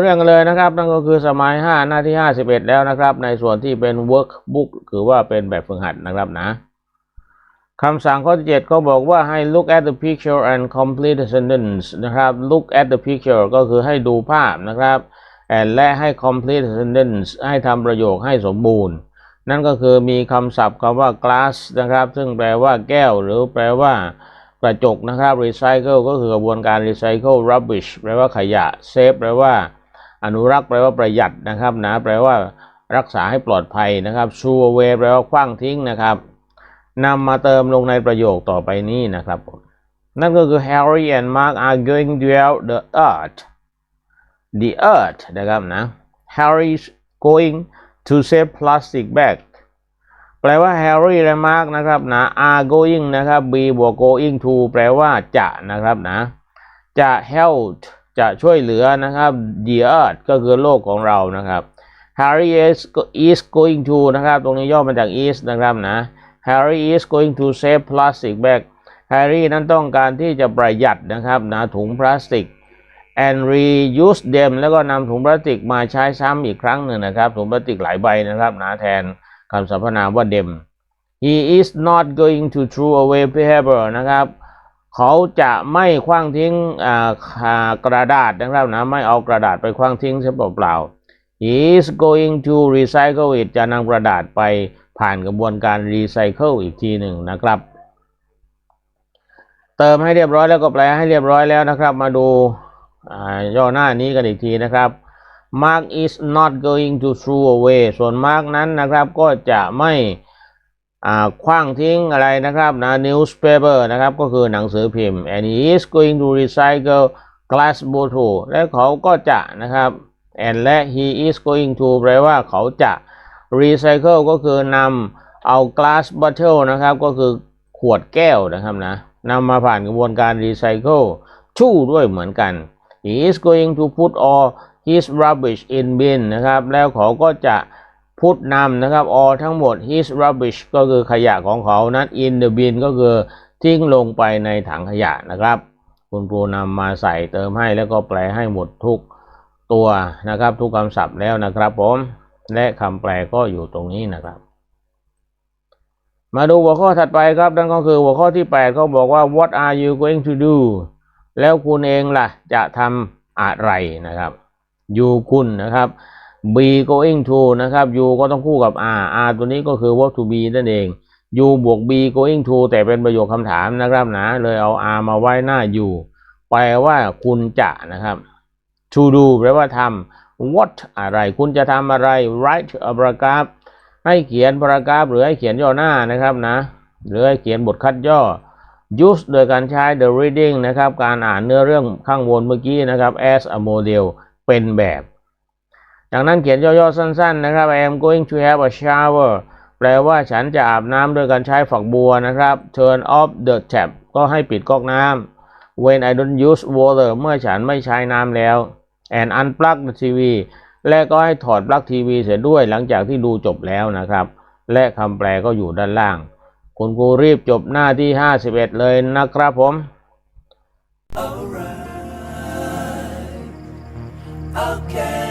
เรื่องกันเลยนะครับนั่นก็คือสมัย 5 หน้าที่ 51 แล้วนะครับ ในส่วนที่เป็น workbook คือว่าเป็นแบบฝึกหัดนะครับนะคำสั่งข้อที่7เขาบอกว่าให้ look at the picture and complete the sentence นะครับ look at the picture ก็คือให้ดูภาพนะครับ and และให้ complete the sentence ให้ทำประโยคให้สมบูรณ์ นั่นก็คือมีคำศัพท์คำว่า glass นะครับ ซึ่งแปลว่าแก้วหรือแปลว่า กระจกนะครับ recycle ก็คือกระบวนการ recycle rubbish แปลว่าขยะ save แปลว่า อนุรักษ์แปลว่าประหยัดนะครับนะแปลว่ารักษาให้ปลอดภัยนะครับ throw away แปลว่าคว้างทิ้งนะครับนำมาเติมลงในประโยคต่อไปนี้นะครับ นั่นก็คือ Harry and Mark are going to out the earth the earth นะครับนะ Harry's going to save plastic bag แปลว่า Harry และ Mark นะครับนะ are going นะครับ be บวก going to แปลว่าจะนะครับนะ จะ help จะช่วยเหลือนะครับ the earth ก็คือโลกของเรานะครับ Harry is is going to นะครับ ตรงนี้ย่อมาจาก is นะครับนะ Harry is going to save plastic bag Harry นั้นต้องการที่จะประหยัดนะครับนะถุงพลาสติก and reuse them แล้วก็นำถุงพลาสติกมาใช้ซ้ำอีกครั้งหนึ่งนะครับ ถุงพลาสติกหลายใบนะครับนะแทน คำสรรพนามว่า them he is not going to throw away paper นะครับ เขาจะไม่คว้างทิ้งกระดาษนะครับนะ ไม่เอากระดาษไปคว้างทิ้งเสียเปล่า he is going to recycle it จะนำกระดาษไปผ่านกระบวนการ recycle อีกทีหนึ่งนะครับ เติมให้เรียบร้อยแล้วก็แปลให้เรียบร้อยแล้วนะครับ มาดูย่อหน้านี้กันอีกทีนะครับ Mark is not going to throw away ส่วน Mark นั้นนะครับก็จะไม่คว้างทิ้งอะไรนะครับนะ newspaper นะครับก็คือหนังสือพิมพ์ and he is going to recycle glass bottle และเขาก็จะนะครับ and และ he is going to แปลว่าเขาจะ recycle ก็คือนำเอา glass bottle นะครับก็คือขวดแก้วนะครับนะนำมาผ่านกระบวนการ recycle ชู่ด้วยเหมือนกัน he is going to put all his rubbish in bin นะครับ แล้วเขาก็จะพุทนำนะครับ all ทั้งหมด his rubbish ก็คือขยะของเขานั้น in the bin ก็คือทิ้งลงไปในถังขยะนะครับ คุณครูนำมาใส่เติมให้แล้วก็แปลให้หมดทุกตัวนะครับ ทุกคำศัพท์แล้วนะครับผม และคำแปลก็อยู่ตรงนี้นะครับ มาดูหัวข้อถัดไปครับนั่นก็คือหัวข้อที่ 8 เขาบอกว่า what are you going to do แล้วคุณเองล่ะจะทำอะไรนะครับ you คุณนะครับ be going to นะครับ you ก็ต้องคู่กับ are are ตัวนี้ก็คือ verb to be นั่นเอง you บวก be going to แต่เป็นประโยคคำถามนะครับนะ เลยเอา are มาไว้หน้า you แปลว่าคุณจะนะครับ to do แปลว่าทำ what อะไร คุณจะทำอะไร write a paragraph ให้เขียน paragraph หรือให้เขียนย่อหน้านะครับนะ หรือให้เขียนบทคัดย่อ use โดยการใช้ the reading นะครับ การอ่านเนื้อเรื่องข้างบนเมื่อกี้นะครับ as a model เป็นแบบจากนั้นเขียนย่อๆสั้น ๆ นะครับ I am going to have a shower แปลว่าฉันจะอาบน้ำโดยการใช้ฝักบัวนะครับ turn off the tap ก็ให้ปิดก๊อกน้ำ when I don't use water เมื่อฉันไม่ใช้น้ำแล้ว and unplug the TV และก็ให้ถอดปลั๊กทีวีเสียด้วยหลังจากที่ดูจบแล้วนะครับ และคำแปลก็อยู่ด้านล่าง คุณครูรีบจบหน้าที่ 51 เลยนะครับผม okay.